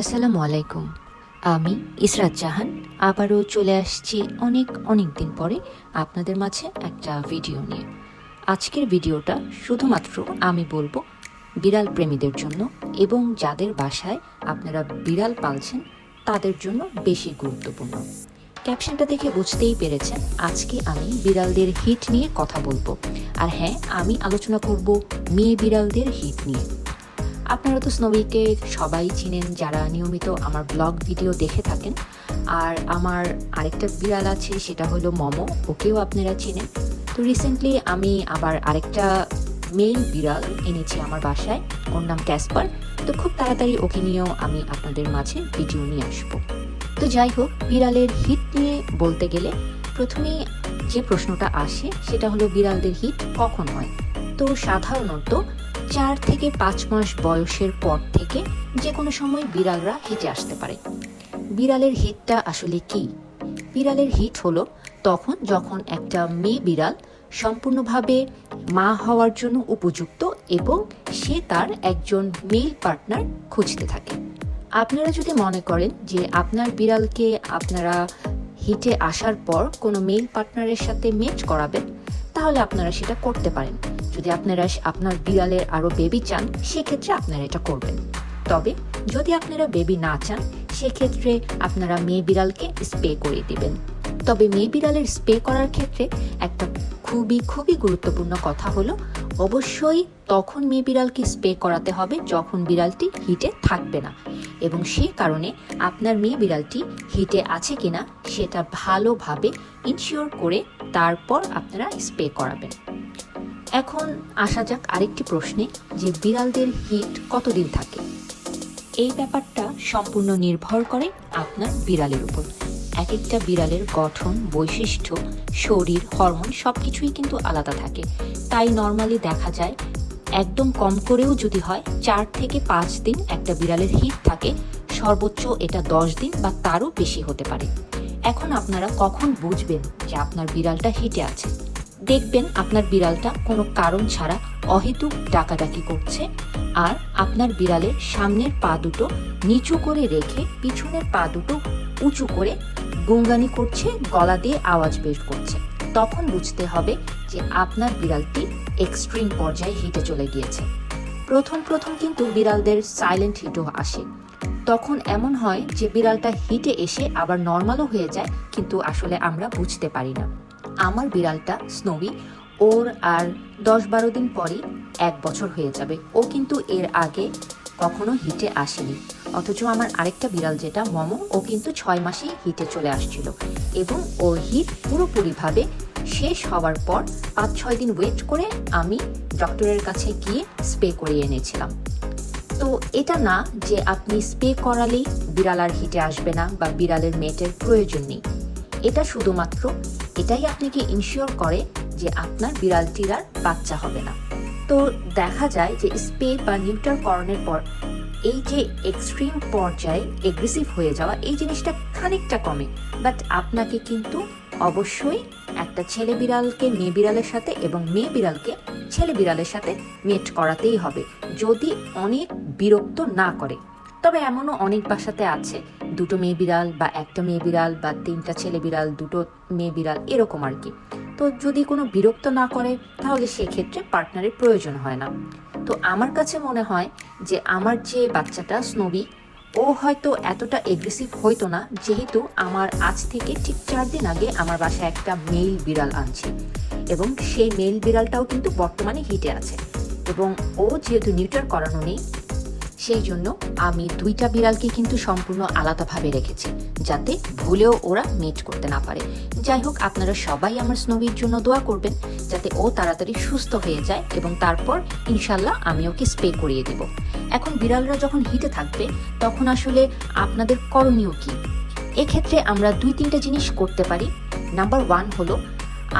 আসসালামু আলাইকুম। আমি ইসরাত জাহান। আবারও চলে আসছি অনেক অনেক দিন পরে আপনাদের মাঝে একটা ভিডিও নিয়ে। আজকের ভিডিওটা শুধুমাত্র আমি বলব বিড়াল প্রেমীদের জন্য এবং যাদের বাসায় আপনারা বিড়াল পালছেন তাদের জন্য বেশি গুরুত্বপূর্ণ। ক্যাপশনটা দেখে বুঝতেই পেরেছেন আজকে আমি বিড়ালদের হিট নিয়ে কথা বলব। আর হ্যাঁ আমি আলোচনা করব মেয়ে বিড়ালদের হিট নিয়ে। আপনারা তো স্নোবিকে সবাই চিনেন যারা নিয়মিত আমার ব্লগ ভিডিও দেখে থাকেন। আর আমার আরেকটা বিড়াল আছে, সেটা হলো মমো, ওকেও আপনারা চিনেন। তো রিসেন্টলি আমি আবার আরেকটা মেল বিড়াল এনেছি আমার বাসায়, ওর নাম ক্যাসপার। তো খুব তাড়াতাড়ি ওকে নিয়েও আমি আপনাদের মাঝে ভিডিও নিয়ে আসব। তো যাই হোক, বিড়ালের হিট নিয়ে বলতে গেলে প্রথমেই যে প্রশ্নটা আসে, সেটা হলো বিড়ালদের হিট কখন হয়? তো সাধারণত চার থেকে পাঁচ মাস বয়সের পর থেকে যে কোনো সময় বিড়ালরা হিটে আসতে পারে। বিড়ালের হিটটা আসলে কি? বিড়ালের হিট হলো তখন যখন একটা মেয়ে বিড়াল সম্পূর্ণভাবে মা হওয়ার জন্য উপযুক্ত এবং সে তার একজন মেল পার্টনার খুঁজতে থাকে। আপনারা যদি মনে করেন যে আপনার বিড়ালকে আপনারা হিটে আসার পর কোনো মেল পার্টনারের সাথে মেট করাবেন, তাহলে আপনারা সেটা করতে পারেন। যদি আপনারা আপনার বিড়ালের আরও বেবি চান, সেক্ষেত্রে আপনারা এটা করবেন। তবে যদি আপনারা বেবি না চান, সেক্ষেত্রে আপনারা মেয়ে বিড়ালকে স্প্রে করে দিবেন। তবে মেয়ে বিড়ালের স্প্রে করার ক্ষেত্রে একটা খুবই খুবই গুরুত্বপূর্ণ কথা হলো, অবশ্যই তখন মেয়ে বিড়ালকে স্প্রে করাতে হবে যখন বিড়ালটি হিটে থাকবে না। এবং সে কারণে আপনার মেয়ে বিড়ালটি হিটে আছে কিনা, সেটা ভালোভাবে ইনশিওর করে তারপর আপনারা স্প্রে করাবেন। এখন আসা যাক আরেকটি প্রশ্নে যে বিড়ালদের হিট কতদিন থাকে? এই ব্যাপারটা সম্পূর্ণ নির্ভর করে আপনার বিড়ালের উপর। এক একটা বিড়ালের গঠন, বৈশিষ্ট্য, শরীর, হরমোন সব কিছুই কিন্তু আলাদা থাকে। তাই নর্মালি দেখা যায়, একদম কম করেও যদি হয়, চার থেকে পাঁচ দিন একটা বিড়ালের হিট থাকে, সর্বোচ্চ এটা দশ দিন বা তারও বেশি হতে পারে। এখন আপনারা কখন বুঝবেন যে আপনার বিড়ালটা হিটে আছে? দেখবেন আপনার বিড়ালটা কোনো কারণ ছাড়া অহেতুক ডাকাডাকি করছে আর আপনার বিড়ালের সামনের পা দুটো নিচু করে রেখে পিছনের পা দুটো উঁচু করে গুঙ্গানি করছে, গলা দিয়ে আওয়াজ বের করছে। তখন বুঝতে হবে যে আপনার বিড়ালটি এক্সট্রিম পর্যায়ে হিটে চলে গিয়েছে। প্রথম প্রথম কিন্তু বিড়ালদের সাইলেন্ট হিটও আসে। তখন এমন হয় যে বিড়ালটা হিটে এসে আবার নর্মালও হয়ে যায়, কিন্তু আসলে আমরা বুঝতে পারি না। আমার বিড়ালটা স্নোবি, ওর আর দশ বারো দিন পরই এক বছর হয়ে যাবে। ও কিন্তু এর আগে কখনো হিটে আসেনি। অথচ আমার আরেকটা বিড়াল যেটা, মমো, ও কিন্তু ছয় মাসেই হিটে চলে আসছিল। এবং ওর হিট পুরোপুরিভাবে শেষ হওয়ার পর পাঁচ ছয় দিন ওয়েট করে আমি ডক্টরের কাছে গিয়ে স্প্রে করিয়ে এনেছিলাম। তো এটা না যে আপনি স্প্রে করালেই বিড়াল আর হিটে আসবে না বা বিড়ালের মেটের প্রয়োজন নেই। এটা শুধুমাত্র এটাই আপনাকে ইনশিওর করে যে আপনার বিড়ালটির আর বাচ্চা হবে না। তো দেখা যায় যে স্প্রে বা নিউটার করণের পর এই যে এক্সট্রিম পর্যায়ে এগ্রেসিভ হয়ে যাওয়া এই জিনিসটা খানিকটা কমে। বাট আপনাকে কিন্তু অবশ্যই একটা ছেলে বিড়ালকে, মেয়ে বিড়ালের সাথে এবং মেয়ে বিড়ালকে ছেলে বিড়ালের সাথে মেট করাতেই হবে। যদি অনেক বিরক্ত না করে। তবে এমনও অনেক বাসাতে আছে দুটো মেয়ে বিড়াল বা একটা মেয়ে বিড়াল বা তিনটা ছেলে বিড়াল, দুটো মেয়ে বিড়াল, এরকম আর কি। তো যদি কোনো বিরক্ত না করে, তাহলে সেক্ষেত্রে পার্টনারের প্রয়োজন হয় না। তো আমার কাছে মনে হয় যে আমার যে বাচ্চাটা, স্নোবি, ও হয়তো এতটা এগ্রেসিভ হইতো না, যেহেতু আমার আজ থেকে ঠিক চার দিন আগে আমার বাসায় একটা মেল বিড়াল আনছে। এবং সেই মেল বিড়ালটাও কিন্তু বর্তমানে হিটে আছে। এবং ও যেহেতু নিউটার করানো নেই সেই জন্য আমি দুইটা বিড়ালকে কিন্তু সম্পূর্ণ আলাদাভাবে রেখেছি, যাতে ভুলেও ওরা মেট করতে না পারে। যাই হোক, আপনারা সবাই আমার স্নোবির জন্য দোয়া করবেন, যাতে ও তাড়াতাড়ি সুস্থ হয়ে যায় এবং তারপর ইনশাল্লাহ আমি ওকে স্প্রে করিয়ে দেব। এখন বিড়ালরা যখন হিটে থাকবে, তখন আসলে আপনাদের করণীয় কি? এক্ষেত্রে আমরা দুই তিনটা জিনিস করতে পারি। নাম্বার ওয়ান হলো,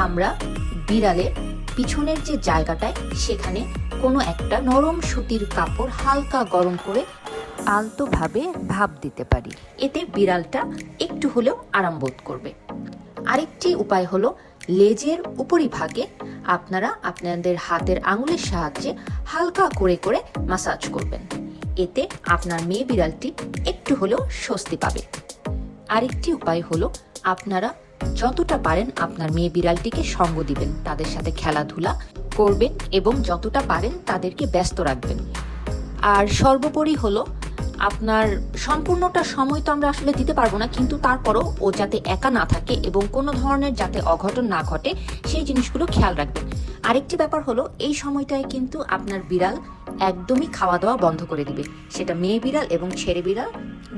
আমরা বিড়ালের পিছনের যে জায়গাটায়, সেখানে কোনো একটা নরম সুতির কাপড় হালকা গরম করে আলতোভাবে ভাপ দিতে পারি। এতে বিড়ালটা একটু হলেও আরাম বোধ করবে। আরেকটি উপায় হলো লেজের উপরিভাগে আপনারা আপনাদের হাতের আঙুলের সাহায্যে হালকা করে করে মাসাজ করবেন। এতে আপনার মেয়ে বিড়ালটি একটু হলেও স্বস্তি পাবে। আরেকটি উপায় হলো আপনারা যতটা পারেন আপনার মেয়ে বিড়ালটিকে সঙ্গ দিবেন, তাদের সাথে খেলাধুলা করবেন এবং যতটা পারেন তাদেরকে ব্যস্ত রাখবেন। আর সর্বোপরি হলো আপনার সম্পূর্ণটা সময় তো আমরা আসলে দিতে পারব না, কিন্তু তারপরও ও যাতে একা না থাকে এবং কোনো ধরনের যাতে অঘটন না ঘটে, সেই জিনিসগুলো খেয়াল রাখবেন। আরেকটি ব্যাপার হলো, এই সময়টায় কিন্তু আপনার বিড়াল একদমই খাওয়া দাওয়া বন্ধ করে দিবে। সেটা মেয়ে বিড়াল এবং ছেড়ে বিড়াল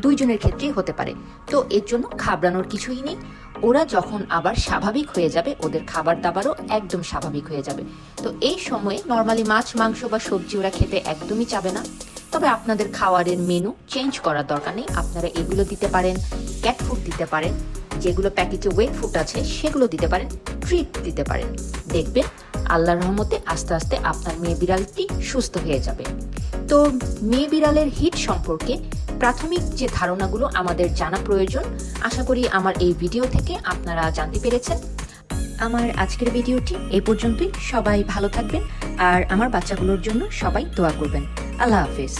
দুইজনের ক্ষেত্রেই হতে পারে। তো এর জন্য ঘাবড়ানোর কিছুই নেই। ওরা যখন আবার স্বাভাবিক হয়ে যাবে, ওদের খাবার দাবারও একদম স্বাভাবিক হয়ে যাবে। তো এই সময়ে নর্মালি মাছ, মাংস বা সবজি ওরা খেতে একদমই চাবে না। তবে আপনাদের খাওয়ারের মেনু চেঞ্জ করার দরকার নেই। আপনারা এগুলো দিতে পারেন ক্যাট ফুড দিতে পারেন, যেগুলো প্যাকেটে ওয়েট ফুড আছে, সেগুলো দিতে পারেন ট্রিট দিতে পারেন। দেখবেন আল্লাহর রহমতে আস্তে আস্তে আপনার মেয়ে বিড়ালটি সুস্থ হয়ে যাবে। তো মেয়ে বিড়ালের হিট সম্পর্কে প্রাথমিক যে ধারণাগুলো আমাদের জানা প্রয়োজন, আশা করি আমার এই ভিডিও থেকে আপনারা জানতে পেরেছেন। আমার আজকের ভিডিওটি এই পর্যন্তই। সবাই ভালো থাকবেন, আর আমার বাচ্চাগুলোর জন্য সবাই দোয়া করবেন। আল্লাহ হাফিজ